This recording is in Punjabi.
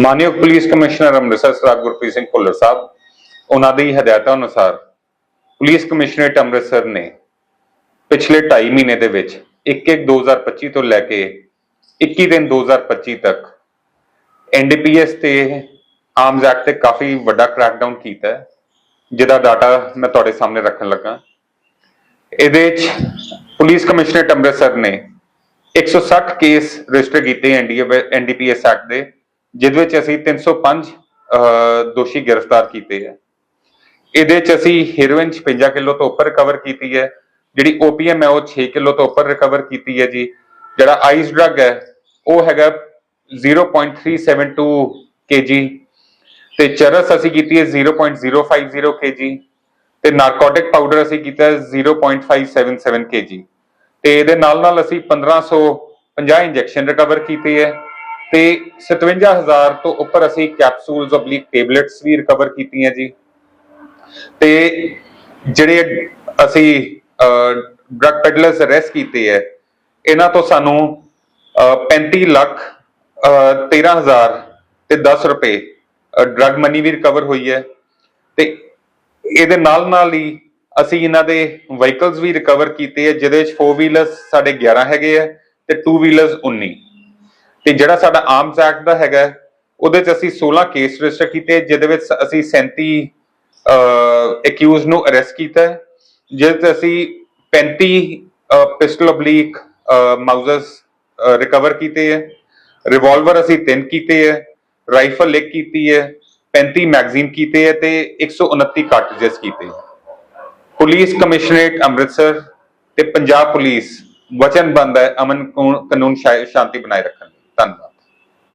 ਮਾਨਯੋਗ ਪੁਲਿਸ ਕਮਿਸ਼ਨਰ ਅੰਮ੍ਰਿਤਸਰ ਸਰਦਾਰ ਗੁਰਪ੍ਰੀਤ ਸਿੰਘ ਭੁੱਲਰ ਸਾਹਿਬ, ਉਹਨਾਂ ਦੀ ਹਦਾਇਤਾਂ ਅਨੁਸਾਰ ਪੁਲਿਸ ਕਮਿਸ਼ਨਰੇਟ ਅੰਮ੍ਰਿਤਸਰ ਨੇ ਪਿਛਲੇ 2.5 ਮਹੀਨੇ ਦੇ ਵਿੱਚ 1-1-2025 ਤੋਂ ਲੈ ਕੇ 21 ਦਿਨ 2025 ਤੱਕ ਐਨਡੀਪੀਐਸ ਤੇ ਆਰਮਸ ਐਕਟ ਤੇ ਕਾਫੀ ਵੱਡਾ ਕ੍ਰੈਕਡਾਊਨ ਕੀਤਾ ਜਿਹਦਾ ਡਾਟਾ ਮੈਂ ਤੁਹਾਡੇ ਸਾਹਮਣੇ ਰੱਖਣ ਲੱਗਾ। ਇਹਦੇ ਵਿੱਚ ਪੁਲਿਸ ਕਮਿਸ਼ਨਰੇਟ ਅੰਮ੍ਰਿਤਸਰ ਨੇ 160 ਕੇਸ ਰਜਿਸਟਰ ਕੀਤੇ ਐਨਡੀਪੀਐਸ ਐਕਟ ਦੇ। ਜਿਹਦੇ ਵਿੱਚ ਅਸੀਂ 305 ਅਹ, ਦੋਸ਼ੀ ਗ੍ਰਿਫਤਾਰ ਕੀਤੇ ਹੈ ਇਹਦੇ ਵਿੱਚ ਅਸੀਂ ਹੀਰੋਇਨ 56 ਕਿਲੋ ਤੋਂ ਉੱਪਰ ਰਿਕਵਰ ਕੀਤੀ ਹੈ। ਜਿਹੜੀ ਓਪੀਐਮ ਹੈ ਉਹ 6 ਕਿਲੋ ਤੋਂ ਉੱਪਰ ਰਿਕਵਰ ਕੀਤੀ ਹੈ ਜੀ। ਜਿਹੜਾ ਆਈਸ ਡਰੱਗ ਹੈ ਉਹ ਹੈਗਾ 0.372 ਕੇਜੀ ਤੇ ਚਰਸ ਅਸੀਂ ਕੀਤੀ ਹੈ 0.050 ਕੇਜੀ ਤੇ ਨਾਰਕੋਟਿਕ ਪਾਊਡਰ ਅਸੀਂ ਕੀਤਾ ਹੈ 0.577 ਕੇਜੀ ਤੇ ਇਹਦੇ ਨਾਲ ਨਾਲ ਅਸੀਂ 1550 ਇੰਜੈਕਸ਼ਨ ਰਿਕਵਰ ਕੀਤੇ ਹੈ। ਤੇ 57000 ਤੋਂ ਉੱਪਰ ਅਸੀਂ ਕੈਪਸੂਲਸ ਓਬਲਿਕ ਟੇਬਲੇਟਸ ਵੀ ਰਿਕਵਰ ਕੀਤੀਆਂ ਜੀ। ਤੇ ਜਿਹੜੇ ਅਸੀਂ ਡਰਗ ਪੈਡਲਰਸ ਅਰੈਸਟ ਕੀਤੇ ਹੈ ਇਹਨਾਂ ਤੋਂ ਸਾਨੂੰ ਅਹ, 35 ਲੱਖ ਅਹ, 13000 ਤੇ 10 ਰੁਪਏ ਡਰਗ ਮਨੀ ਵੀ ਰਿਕਵਰ ਹੋਈ ਹੈ ਤੇ ਇਹਦੇ ਨਾਲ ਨਾਲ ਹੀ ਅਸੀਂ ਇਹਨਾਂ ਦੇ ਵਹੀਕਲਸ ਵੀ ਰਿਕਵਰ ਕੀਤੇ ਹੈ ਜਿਹਦੇ ਵਿੱਚ 4 ਵੀਲਰਸ ਸਾਡੇ 11 ਹੈਗੇ ਆ ਤੇ 2 ਵੀਲਰਸ 19 ਤੇ ਜਿਹੜਾ ਸਾਡਾ ਆਰਮਸ ਐਕਟ ਦਾ ਹੈਗਾ, ਉਹਦੇ ਚ ਅਸੀਂ 16 ਕੇਸ ਰਜਿਸਟਰ ਕੀਤੇ, ਜਿਹਦੇ ਵਿੱਚ ਅਸੀਂ 37 ਅਕਿਊਜ਼ ਨੂੰ ਅਰੈਸਟ ਕੀਤਾ ਜਿਹਦੇ ਚ ਅਸੀਂ 35 ਪਿਸਟਲ ਅਬਲੀਕ ਮਾਊਜ਼ਰਸ ਰਿਕਵਰ ਕੀਤੇ ਹੈ ਰਿਵਾਲਵਰ ਅਸੀਂ 3 ਕੀਤੇ ਹੈ ਰਾਈਫਲ ਇੱਕ ਕੀਤੀ ਹੈ 35 ਮੈਗਜ਼ੀਨ ਕੀਤੇ ਹੈ ਤੇ 129 ਕਾਰਟ੍ਰਿਜਸ ਕੀਤੇ ਪੁਲਿਸ ਕਮਿਸ਼ਨਰੇਟ ਅੰਮ੍ਰਿਤਸਰ ਤੇ ਪੰਜਾਬ ਪੁਲਿਸ ਵਚਨਬੰਦ ਹੈ, ਅਮਨ ਕਾਨੂੰਨ ਸ਼ਾਂਤੀ ਬਣਾਏ ਰੱਖਣ। importando.